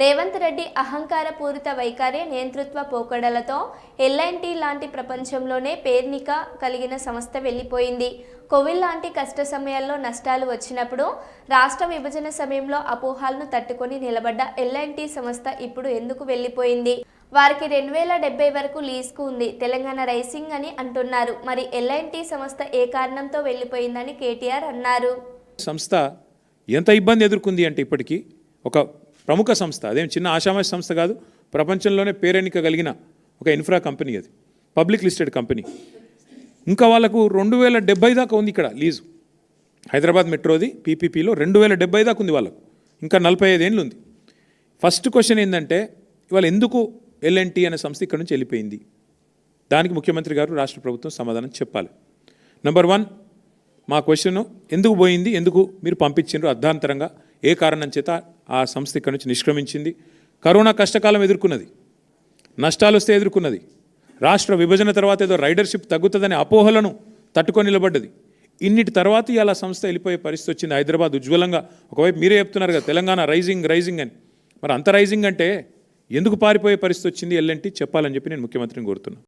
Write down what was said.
రేవంత్ రెడ్డి అహంకారపూరిత వైఖరి నియంతృత్వ పోకడలతో ఎల్ఎన్టీ లాంటి ప్రపంచంలోనే పేర్నిక కలిగిన సంస్థ వెళ్ళిపోయింది. కోవిడ్ లాంటి కష్ట సమయాల్లో నష్టాలు వచ్చినప్పుడు రాష్ట్ర విభజన సమయంలో అపోహాలను తట్టుకొని నిలబడ్డ ఎల్ఎన్టీ సంస్థ ఇప్పుడు ఎందుకు వెళ్ళిపోయింది? వారికి రెండు వేల డెబ్బై వరకు లీజుకు ఉంది. తెలంగాణ రైసింగ్ అని అంటున్నారు. మరి ఎల్ఎన్టీ సంస్థ ఏ కారణంతో వెళ్ళిపోయిందని కేటీఆర్ అన్నారు. సంస్థ ఎంత ఇబ్బంది ఎదుర్కొంది అంటే ఇప్పటికీ ఒక ప్రముఖ సంస్థ అదేం చిన్న ఆషామాష సంస్థ కాదు ప్రపంచంలోనే పేరెన్నిక కలిగిన ఒక ఇన్ఫ్రా కంపెనీ అది పబ్లిక్ లిస్టెడ్ కంపెనీ. ఇంకా వాళ్ళకు రెండు వేల డెబ్బై దాకా ఉంది ఇక్కడ లీజు. హైదరాబాద్ మెట్రోది పీపీపీలో రెండు వేల డెబ్బై దాకా ఉంది వాళ్ళకు. ఇంకా నలభై ఐదేళ్ళు ఉంది. ఫస్ట్ క్వశ్చన్ ఏంటంటే ఇవాళ ఎందుకు ఎల్ఎన్టీ అనే సంస్థ ఇక్కడ నుంచి వెళ్ళిపోయింది? దానికి ముఖ్యమంత్రి గారు రాష్ట్ర ప్రభుత్వం సమాధానం చెప్పాలి. నెంబర్ వన్ మా క్వశ్చన్ ఎందుకు పోయింది ఎందుకు మీరు పంపించిండ్రు అర్ధాంతరంగా ఏ కారణం చేత ఆ సంస్థ ఇక్కడ నుంచి నిష్క్రమించింది. కరోనా కష్టకాలం ఎదుర్కొన్నది. నష్టాలు వస్తే ఎదుర్కొన్నది. రాష్ట్ర విభజన తర్వాత ఏదో రైడర్షిప్ తగ్గుతుందనే అపోహలను తట్టుకొని నిలబడ్డది. ఇన్నిటి తర్వాత ఇలా సంస్థ వెళ్ళిపోయే పరిస్థితి వచ్చింది. హైదరాబాద్ ఉజ్వలంగా. ఒకవైపు మీరే చెప్తున్నారు కదా తెలంగాణ రైజింగ్ రైజింగ్ అని. మరి అంత రైజింగ్ అంటే ఎందుకు పారిపోయే పరిస్థితి వచ్చింది ఎల్లంటి చెప్పాలని చెప్పి నేను ముఖ్యమంత్రిని కోరుతున్నాను.